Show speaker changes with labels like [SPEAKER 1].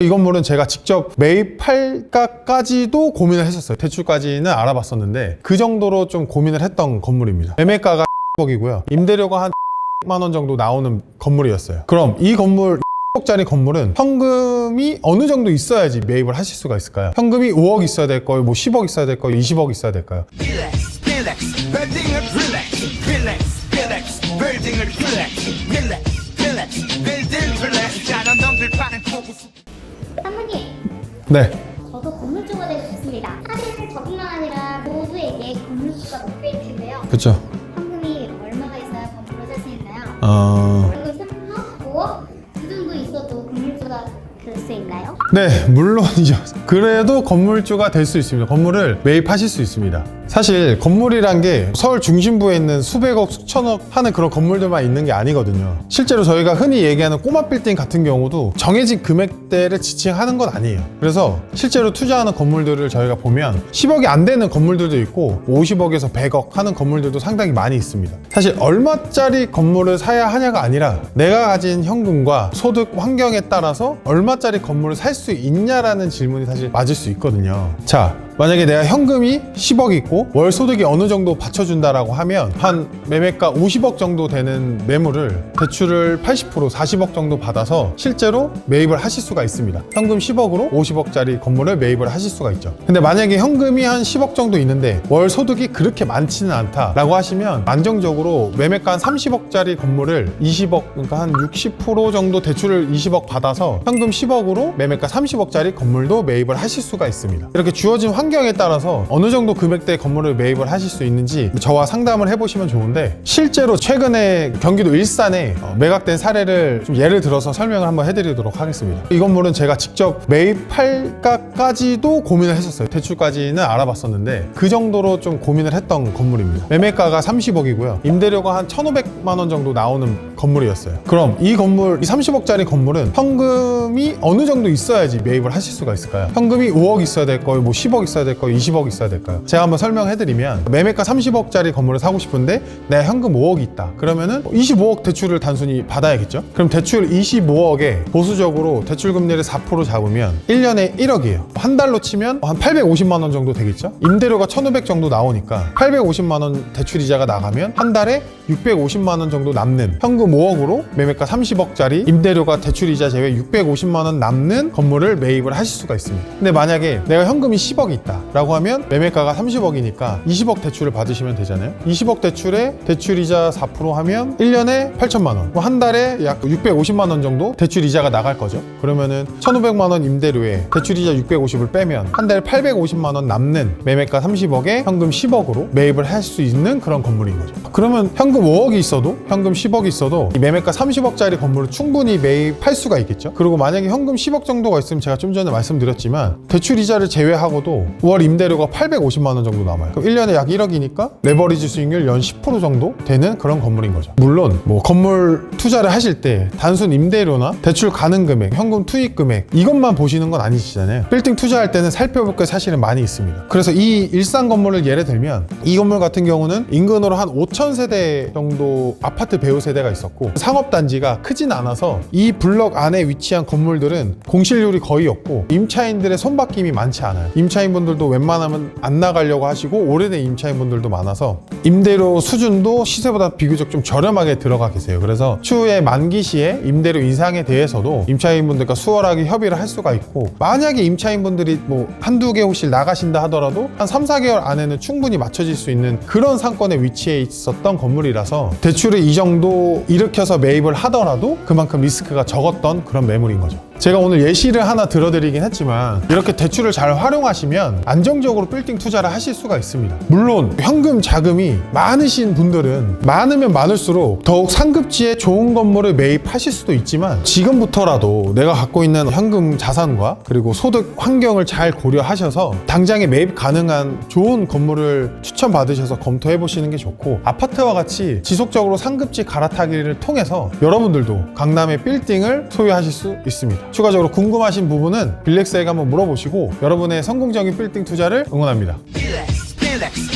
[SPEAKER 1] 이 건물은 제가 직접 매입할까까지도 고민을 했었어요. 대출까지는 알아봤었는데 그 정도로 좀 고민을 했던 건물입니다. 매매가가 10억이고요. 임대료가 한만원 정도 나오는 건물이었어요. 그럼 이 건물 10억짜리 건물은 현금이 어느 정도 있어야지 매입을 하실 수가 있을까요? 현금이 5억 있어야 될까요? 뭐 10억 있어야 될까요? 20억 있어야 될까요?
[SPEAKER 2] building을 relax, relax, relax, building을 relax, relax, relax,
[SPEAKER 1] 네.
[SPEAKER 3] 저도 건물주가 되고 싶습니다. 사실 저뿐만 아니라 모두에게 건물주가 목표인데요.
[SPEAKER 1] 그렇죠.
[SPEAKER 3] 현금이 얼마가 있어야 건물을 살 수 있나요?
[SPEAKER 1] 어...
[SPEAKER 3] 현금 3억, 5억 그 정도 있어도 건물주가 될 수 있나요?
[SPEAKER 1] 네, 물론이죠. 그래도 건물주가 될 수 있습니다. 건물을 매입하실 수 있습니다. 사실 건물이란 게 서울 중심부에 있는 수백억, 수천억 하는 그런 건물들만 있는 게 아니거든요. 실제로 저희가 흔히 얘기하는 꼬마 빌딩 같은 경우도 정해진 금액대를 지칭하는 건 아니에요. 그래서 실제로 투자하는 건물들을 저희가 보면 10억이 안 되는 건물들도 있고 50억에서 100억 하는 건물들도 상당히 많이 있습니다. 사실 얼마짜리 건물을 사야 하냐가 아니라 내가 가진 현금과 소득 환경에 따라서 얼마짜리 건물을 살 수 있냐라는 질문이 사실 맞을 수 있거든요. 자, 만약에 내가 현금이 10억 있고 월 소득이 어느 정도 받쳐준다라고 하면 한 매매가 50억 정도 되는 매물을 대출을 80% 40억 정도 받아서 실제로 매입을 하실 수가 있습니다. 현금 10억으로 50억짜리 건물을 매입을 하실 수가 있죠. 근데 만약에 현금이 한 10억 정도 있는데 월 소득이 그렇게 많지는 않다라고 하시면 안정적으로 매매가 한 30억짜리 건물을 20억 그러니까 한 60% 정도 대출을 20억 받아서 현금 10억으로 매매가 30억짜리 건물도 매입을 하실 수가 있습니다. 이렇게 주어진 환 경에 따라서 어느 정도 금액대의 건물을 매입을 하실 수 있는지 저와 상담을 해보시면 좋은데 실제로 최근에 경기도 일산에 어, 매각된 사례를 좀 예를 들어서 설명을 한번 해드리도록 하겠습니다. 이 건물은 제가 직접 매입할까까지도 고민을 했었어요. 대출까지는 알아봤었는데 그 정도로 좀 고민을 했던 건물입니다. 매매가가 30억이고요. 임대료가 한 1,500만 원 정도 나오는 건물이었어요. 그럼 이 건물, 이 30억짜리 건물은 현금이 어느 정도 있어야지 매입을 하실 수가 있을까요? 현금이 5억 있어야 될까요? 뭐 10억 있어야 될까요? 20억 있어야 될까요? 제가 한번 설명해드리면 매매가 30억짜리 건물을 사고 싶은데 내가 현금 5억이 있다. 그러면은 25억 대출을 단순히 받아야겠죠? 그럼 대출 25억에 보수적으로 대출 금리를 4% 잡으면 1년에 1억이에요. 한 달로 치면 한 850만 원 정도 되겠죠? 임대료가 1,500 정도 나오니까 850만 원 대출 이자가 나가면 한 달에 650만 원 정도 남는 현금 5억으로 매매가 30억짜리 임대료가 대출 이자 제외 650만 원 남는 건물을 매입을 하실 수가 있습니다. 근데 만약에 내가 현금이 10억이 있다 라고 하면 매매가가 30억이니까 20억 대출을 받으시면 되잖아요. 20억 대출에 대출 이자 4% 하면 1년에 8천만 원. 뭐한 달에 약 650만 원 정도 대출 이자가 나갈 거죠. 그러면은 1,500만 원 임대료에 대출 이자 650을 빼면 한 달에 850만 원 남는 매매가 30억에 현금 10억으로 매입을 할 수 있는 그런 건물인 거죠. 그러면 현금 5억이 있어도 현금 10억이 있어도 이 매매가 30억짜리 건물을 충분히 매입할 수가 있겠죠. 그리고 만약에 현금 10억 정도가 있으면 제가 좀 전에 말씀드렸지만 대출 이자를 제외하고도 월 임대료가 850만 원 정도 남아요. 그럼 1년에 약 1억이니까 레버리지 수익률 연 10% 정도 되는 그런 건물인 거죠. 물론 뭐 건물 투자를 하실 때 단순 임대료나 대출 가능 금액, 현금 투입 금액 이것만 보시는 건 아니시잖아요. 빌딩 투자할 때는 살펴볼 게 사실은 많이 있습니다. 그래서 이 일산 건물을 예를 들면 이 건물 같은 경우는 인근으로 한 5천 세대 정도 아파트 배우 세대가 있었고 상업 단지가 크진 않아서 이 블럭 안에 위치한 건물들은 공실률이 거의 없고 임차인들의 손바뀜이 많지 않아요. 임차인분들도 웬만하면 안 나가려고 하시고 오래된 임차인 분들도 많아서 임대료 수준도 시세보다 비교적 좀 저렴하게 들어가 계세요. 그래서 추후에 만기 시에 임대료 인상에 대해서도 임차인 분들과 수월하게 협의를 할 수가 있고 만약에 임차인 분들이 뭐 한두 개 혹시 나가신다 하더라도 한 3, 4개월 안에는 충분히 맞춰질 수 있는 그런 상권에 위치해 있었던 건물이라서 대출을 이 정도 일으켜서 매입을 하더라도 그만큼 리스크가 적었던 그런 매물인 거죠. 제가 오늘 예시를 하나 들어드리긴 했지만 이렇게 대출을 잘 활용하시면 안정적으로 빌딩 투자를 하실 수가 있습니다. 물론 현금 자금이 많으신 분들은 많으면 많을수록 더욱 상급지에 좋은 건물을 매입하실 수도 있지만 지금부터라도 내가 갖고 있는 현금 자산과 그리고 소득 환경을 잘 고려하셔서 당장에 매입 가능한 좋은 건물을 추천받으셔서 검토해 보시는 게 좋고 아파트와 같이 지속적으로 상급지 갈아타기를 통해서 여러분들도 강남의 빌딩을 소유하실 수 있습니다. 추가적으로 궁금하신 부분은 빌렉스에게 한번 물어보시고 여러분의 성공적인 빌딩 투자를 응원합니다.
[SPEAKER 2] 빌렉스, 빌렉스,